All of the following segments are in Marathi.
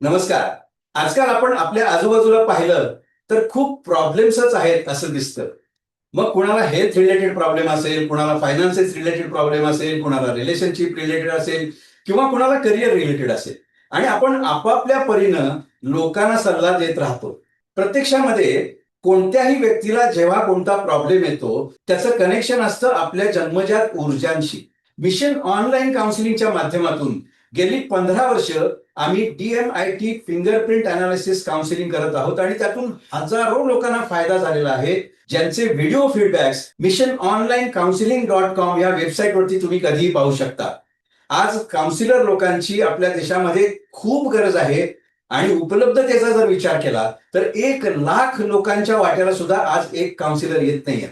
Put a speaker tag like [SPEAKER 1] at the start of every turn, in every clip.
[SPEAKER 1] नमस्कार. आजकाल आपण आपल्या आजूबाजूला पाहिलं तर खूप प्रॉब्लेम्सच आहेत असं दिसतं. मग कुणाला हेल्थ रिलेटेड प्रॉब्लेम असेल कुणाला फायनान्सेस रिलेटेड प्रॉब्लेम असेल कुणाला रिलेशनशिप रिलेटेड असेल किंवा कुणाला करिअर रिलेटेड असेल. आणि आपण आपापल्या परीनं लोकांना सल्ला देत राहतो. प्रत्यक्षामध्ये कोणत्याही व्यक्तीला जेव्हा कोणता प्रॉब्लेम येतो त्याचं कनेक्शन असतं आपल्या जन्मजात ऊर्जांशी. मिशन ऑनलाईन काउन्सिलिंगच्या माध्यमातून गेली पंधरा वर्ष आम्ही डीएमआयटी फिंगरप्रिंट अनालिसिस काउन्सिलिंग करत आहोत आणि त्यातून हजारो लोकांना फायदा झालेला आहे. ज्यांचे video feedbacks mission online counselling dot com या वेबसाईटवरती तुम्ही कधीही पाहू शकता. आज काउन्सिलर लोकांची आपल्या देशामध्ये खूप गरज आहे आणि उपलब्धतेचा जर विचार केला तर एक लाख लोकांच्या वाट्याला सुद्धा आज एक काउन्सिलर येत नाहीये.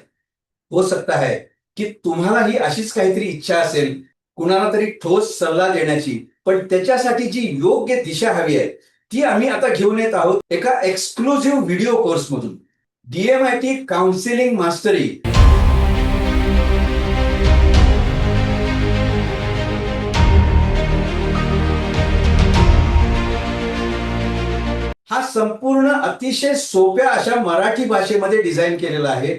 [SPEAKER 1] हो सकता है की तुम्हालाही अशीच काहीतरी इच्छा असेल कुणाला तरी ठोस सल्ला देण्याची. पण त्याच्यासाठी जी योग्य दिशा हवी आहे ती आम्ही आता घेऊन येत आहोत एका एक्सक्लुझिव्ह व्हिडिओ कोर्स मधून. डीएमआय टी काउन्सिलिंग मास्टरी हा संपूर्ण अतिशय सोप्या अशा मराठी भाषेमध्ये डिझाईन केलेला आहे.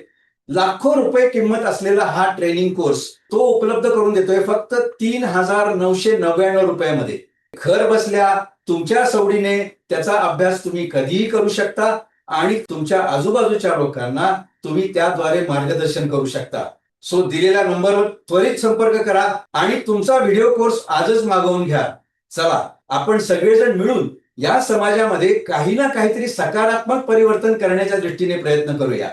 [SPEAKER 1] लाखो रुपये किंमत असलेला हा ट्रेनिंग कोर्स तो उपलब्ध करून देतोय फक्त तीन हजार नऊशे नव्याण्णव रुपयामध्ये. घर बसल्या तुमच्या सवडीने त्याचा अभ्यास तुम्ही कधीही करू शकता आणि तुमच्या आजूबाजूच्या लोकांना तुम्ही त्याद्वारे मार्गदर्शन करू शकता. सो दिलेल्या नंबरवर त्वरित संपर्क करा आणि तुमचा व्हिडिओ कोर्स आजच मागवून घ्या. चला आपण सगळेजण मिळून या समाजामध्ये काही ना काहीतरी सकारात्मक परिवर्तन करण्याच्या दृष्टीने प्रयत्न करूया.